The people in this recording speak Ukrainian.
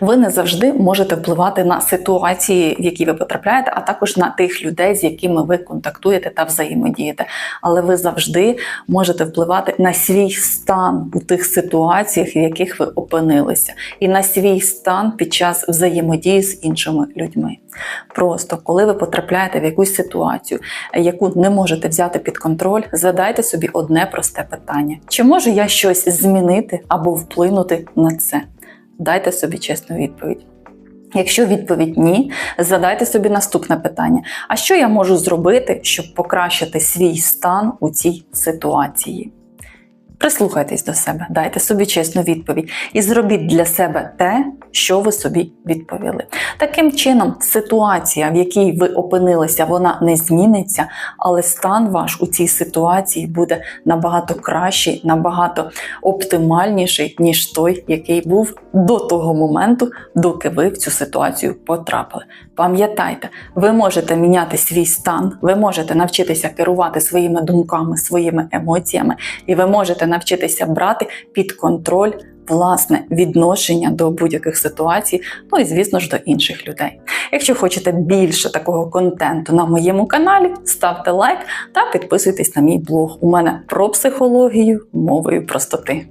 Ви не завжди можете впливати на ситуації, в які ви потрапляєте, а також на тих людей, з якими ви контактуєте та взаємодієте. Але ви завжди можете впливати на свій стан у тих ситуаціях, в яких ви опинилися, і на свій стан під час взаємодії з іншими людьми. Просто коли ви потрапляєте в якусь ситуацію, яку не можете взяти під контроль, задайте собі одне просте питання: чи можу я щось змінити або вплинути на це? Дайте собі чесну відповідь. Якщо відповідь ні, задайте собі наступне питання: а що я можу зробити, щоб покращити свій стан у цій ситуації? Прислухайтесь до себе, дайте собі чесну відповідь і зробіть для себе те, що ви собі відповіли. Таким чином, ситуація, в якій ви опинилися, вона не зміниться, але стан ваш у цій ситуації буде набагато кращий, набагато оптимальніший, ніж той, який був до того моменту, доки ви в цю ситуацію потрапили. Пам'ятайте, ви можете міняти свій стан, ви можете навчитися керувати своїми думками, своїми емоціями, і ви можете навчитися брати під контроль власне відношення до будь-яких ситуацій, ну і звісно ж до інших людей. Якщо хочете більше такого контенту на моєму каналі, ставте лайк та підписуйтесь на мій блог. У мене про психологію мовою простоти.